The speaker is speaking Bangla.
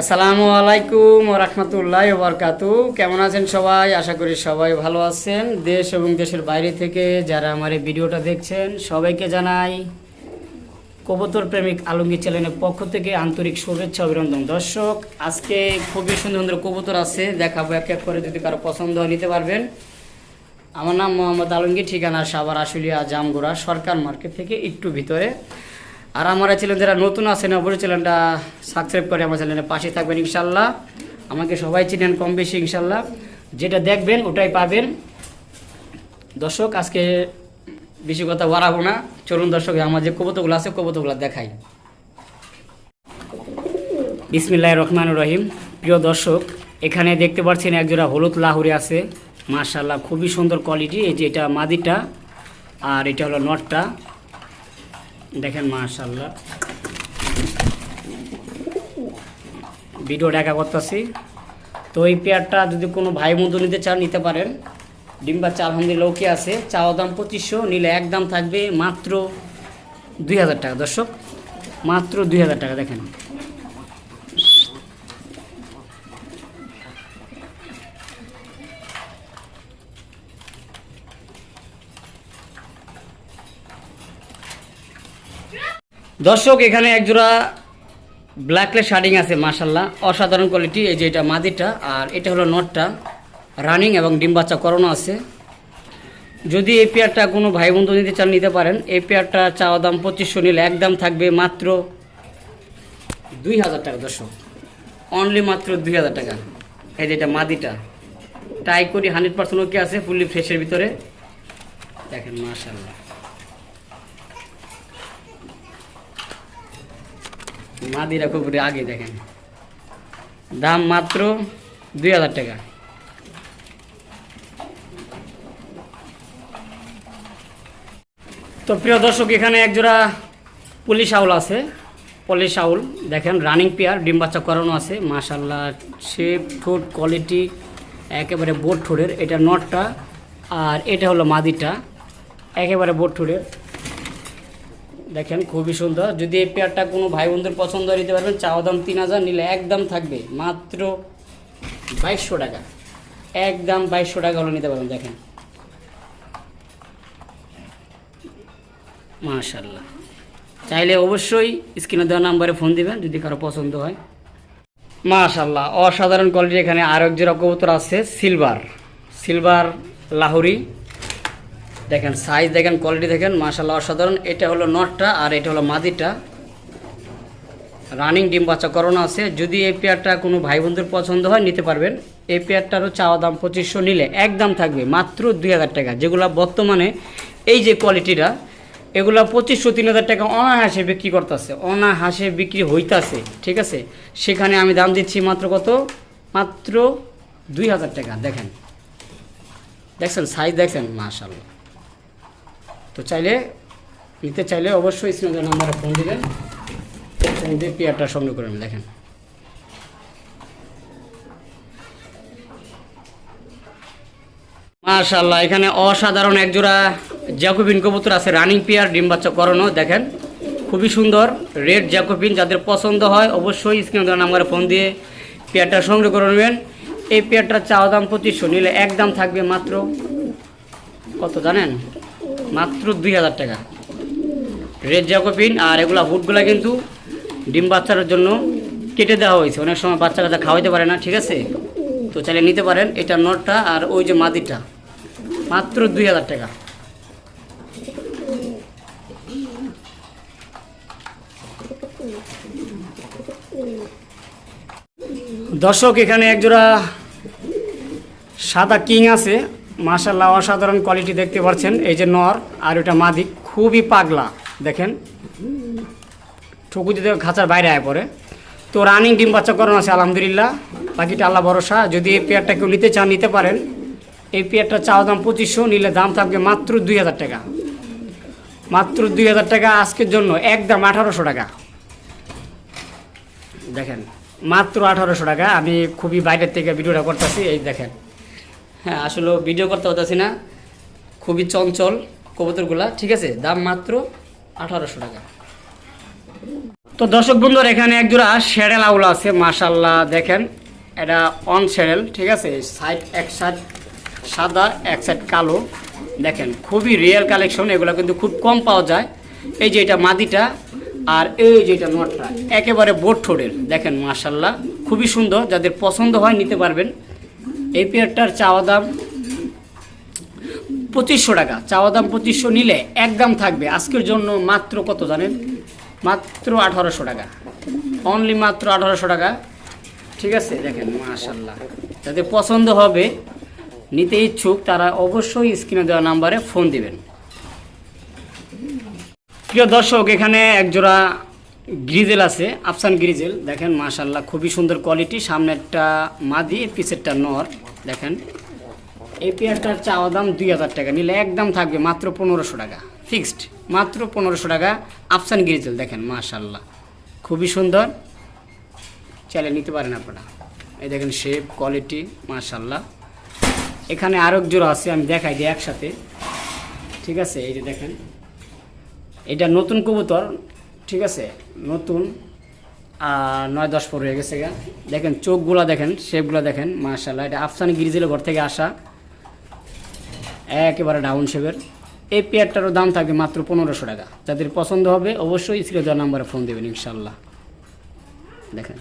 আসসালামু আলাইকুম রহমতুল্লাহ বরকাতু কেমন আছেন সবাই? আশা করি সবাই ভালো আছেন। দেশ এবং দেশের বাইরে থেকে যারা আমার এই ভিডিওটা দেখছেন, সবাইকে জানাই কবুতর প্রেমিক আলমগীর চ্যানেলের পক্ষ থেকে আন্তরিক শুভেচ্ছা অভিনন্দন। দর্শক, আজকে খুবই সুন্দর সুন্দর কবুতর আছে। দেখাবো এক এক করে যদি কারও পছন্দ হয় নিতে পারবেন। আমার নাম মোহাম্মদ আলমগীর, ঠিকানা সাবার আশুলিয়া জামগোড়া, সরকার মার্কেট থেকে একটু ভিতরে। আর আমার চ্যানেল যারা নতুন আছেন, অবশ্যই চ্যানেলটা সাবস্ক্রাইব করে আমার চ্যানেলের পাশে থাকবেন ইনশাল্লাহ। আমাকে সবাই চিনেন কম বেশি ইনশাল্লাহ। যেটা দেখবেন, ওটাই পাবেন। দর্শক, আজকে বেশি কথা বাড়াবো না। চলুন দর্শক, আমার যে কবুতরগুলো আছে, কবুতরগুলো দেখাই। বিসমিল্লাহ রহমান রহিম। প্রিয় দর্শক, এখানে দেখতে পাচ্ছেন একজোড়া হলুদ লাহুরি আছে। মার্শাল্লাহ খুবই সুন্দর কোয়ালিটি এই যে এটা মাদিটা, আর এটা হলো নটটা। দেখেন মাশাল্লাহ ভিডিও দেখা করতেছি। তো এই পেয়ারটা যদি কোনো ভাই বন্ধু নিতে চান, নিতে পারেন। ডিম বাচ্চা আলহামদুলিল্লাহ ওকে আছে। চাওয়া দাম পঁচিশশো, নিলে এক দাম থাকবে মাত্র দুই হাজার টাকা। দর্শক, মাত্র দুই হাজার টাকা, দেখেন। দর্শক, এখানে একজোড়া ব্ল্যাকলে শার্টিং আছে মার্শাল্লাহ অসাধারণ কোয়ালিটি এই যে এটা মাদিটা আর এটা হলো নটটা। রানিং এবং ডিম বাচ্চা করানো আছে। যদি এই পেয়ারটা কোনো ভাই বন্ধু নিতে চান, নিতে পারেন। এই পেয়ারটা চাওয়া দাম পঁচিশশো নিলে একদম থাকবে মাত্র দুই হাজার টাকা, দর্শক। অনলি মাত্র দুই হাজার টাকা। এই যে এটা মাদিটা টাই করি হান্ড্রেড পার্সেন্ট ওকে আছে ফুললি ফ্রেশের ভিতরে। দেখেন মার্শাল্লাহ মাদিরা খুব আগে দেখেন। দাম মাত্র দুই হাজার টাকা। তো প্রিয় দর্শক, এখানে একজোড়া পুলিশ আউল আছে। পুলিশ আউল, দেখেন রানিং পেয়ার ডিম বাচ্চা করানো আছে। মাশাল্লাহ শেপ ঠোঁট কোয়ালিটি একেবারে বোট ঠোঁটের। এটা নটটা, আর এটা হলো মাদিটা। একেবারে বোট ঠোঁটের। দেখেন, খুবই সুন্দর। যদি এই পেয়ারটা কোনো ভাই বন্ধুর পছন্দ নিতে পারবেন। চাওয়া দাম তিন হাজার, নিলে একদম থাকবে। মাত্র বাইশশো টাকা। একদম বাইশশো টাকা হলে নিতে পারবেন, দেখেন। মাশাল্লাহ চাইলে অবশ্যই স্ক্রিনে দেওয়া নাম্বারে ফোন দিবেন, যদি কারও পছন্দ হয়। মাশাল্লাহ অসাধারণ কোয়ালিটি এখানে আরেক যে কবুতর আছে সিলভার সিলভার লাহুরি। দেখেন সাইজ দেখেন কোয়ালিটি দেখেন মাশাল্লাহ অসাধারণ। এটা হলো নটটা আর এটা হলো মাদিটা। রানিং ডিম বাচ্চা করানো আছে। যদি এই পেয়ারটা কোনো ভাই বন্ধুর পছন্দ হয়, নিতে পারবেন। এই পেয়ারটারও চাওয়া দাম পঁচিশশো নিলে একদম থাকবে মাত্র দুই হাজার টাকা। যেগুলো বর্তমানে এই যে কোয়ালিটিটা এগুলো পঁচিশশো, তিন হাজার টাকা অনাহাসে বিক্রি করতেছে অনাহাসে বিক্রি হইতাছে, ঠিক আছে? সেখানে আমি দাম দিচ্ছি মাত্র কত? মাত্র দুই হাজার টাকা। দেখেন, দেখছেন সাইজ দেখছেন মাশাল্লাহ তো চাইলে নিতে চাইলে অবশ্যই স্ক্রিনের নাম্বারে ফোন দিবেন। ফোন দিয়ে পেয়ারটা সংগ্রহ করে দেখেন। মাশাল্লাহ এখানে অসাধারণ একজোড়া জ্যাকোবিন কবুতর আছে, রানিং পেয়ার, ডিম বাচ্চা করানো, দেখেন। খুবই সুন্দর, রেড জ্যাকোবিন, যাদের পছন্দ হয়, অবশ্যই স্ক্রিনে দেওয়া নাম্বারে ফোন দিয়ে পেয়ারটা সংগ্রহ করে নেবেন। এই পেয়ারটার চাওয়া দাম পঁচিশশো, নিলে একদম থাকবে মাত্র কত জানেন? মাত্র দুই হাজার টাকা। রেড জ্যাকোপিন আর এগুলা হুটগুলা কিন্তু ডিম বাচ্চার জন্য কেটে দেওয়া হয়েছে। অনেক সময় বাচ্চা কাচ্চা খাওয়াইতে পারে না, ঠিক আছে? তো চাইলে নিতে পারেন। এটা নটটা আর ওই যে মাদিটা। মাত্র দুই হাজার টাকা। দর্শক, এখানে একজোড়া সাদা কিং আছে। মাশাল্লাহ অসাধারণ কোয়ালিটি দেখতে পাচ্ছেন। এই যে নর আর ওটা মাদি, খুবই পাগলা, দেখেন। ঠুকু দিতে খাঁচার বাইরে আয় পড়ে। তো রানিং ডিম বাচ্চা করানো আছে, আলহামদুলিল্লাহ। বাকিটা আল্লাহ ভরসা। যদি এই পেয়ারটা কেউ নিতে চান, নিতে পারেন। এই পেয়ারটা চাওয়া দাম পঁচিশশো, নিলে দাম থাকবে মাত্র দুই হাজার টাকা। মাত্র দুই হাজার টাকা আজকের জন্য, একদম আঠারোশো টাকা। দেখেন, মাত্র আঠারোশো টাকা। আমি খুবই বাইরের থেকে ভিডিওটা করতেছি, এই দেখেন। হ্যাঁ আসলে ভিডিও করতে হতেছি না। খুবই চঞ্চল কবুতরগুলা, ঠিক আছে? দাম মাত্র আঠারোশো টাকা। তো দর্শক বন্ধুর, এখানে একজোড়া শ্যাডেল আউল আছে মাশাল্লাহ দেখেন। এটা অন শ্যাডেল ঠিক আছে? সাইড এক সাইড সাদা, এক সাইড কালো। দেখেন, খুবই রিয়েল কালেকশন এগুলো কিন্তু খুব কম পাওয়া যায়। এই যে এটা মাদিটা আর এই যে এটা নটটা, একেবারে বোট ঠোঁটের। দেখেন মাশাল্লাহ খুবই সুন্দর। যাদের পছন্দ হয়, নিতে পারবেন। এই পেয়ারটার চাওয়া দাম পঁচিশশো টাকা। চাওয়া দাম পঁচিশশো নিলে একদম থাকবে। আজকের জন্য মাত্র কত জানেন? মাত্র আঠারোশো টাকা। অনলি মাত্র আঠারোশো টাকা। ঠিক আছে? দেখেন মাশাল্লাহ যাদের পছন্দ হবে, নিতে ইচ্ছুক, তারা অবশ্যই স্ক্রিনে দেওয়া নাম্বারে ফোন দিবেন। প্রিয় দর্শক, এখানে একজোড়া গ্রিজেল আছে, আফসান গ্রিজেল। দেখেন মাশাল্লাহ খুবই সুন্দর কোয়ালিটি। সামনেরটা মাদি পিছেরটা নর, দেখেন। এই পেয়ারটার চাওয়া দাম দুই হাজার টাকা। নিলে একদম থাকবে মাত্র পনেরোশো টাকা। ফিক্সড, মাত্র পনেরোশো টাকা। আফসান গ্রিজেল, দেখেন মাশাল্লাহ খুবই সুন্দর। চাইলে নিতে পারেন আপনারা। এই দেখেন শেপ কোয়ালিটি মাশাল্লাহ এখানে আরও জোড়া আছে, আমি দেখাই দিই একসাথে। ঠিক আছে, এই যে দেখেন। এটা নতুন কবুতর ঠিক আছে, নতুন নয় দশ পর হয়ে গেছে গা। দেখেন চোখগুলো দেখেন, শেপগুলো দেখেন মাশাল্লাহ এটা আফসানি গিরিজিল ঘর থেকে আসা। একেবারে ডাউন শেপের। এই পেয়ারটারও দাম থাকবে মাত্র পনেরোশো টাকা। যাদের পছন্দ হবে, অবশ্যই স্ক্রিনে দেওয়ার নাম্বারে ফোন দেবেন ইনশাল্লাহ দেখেন।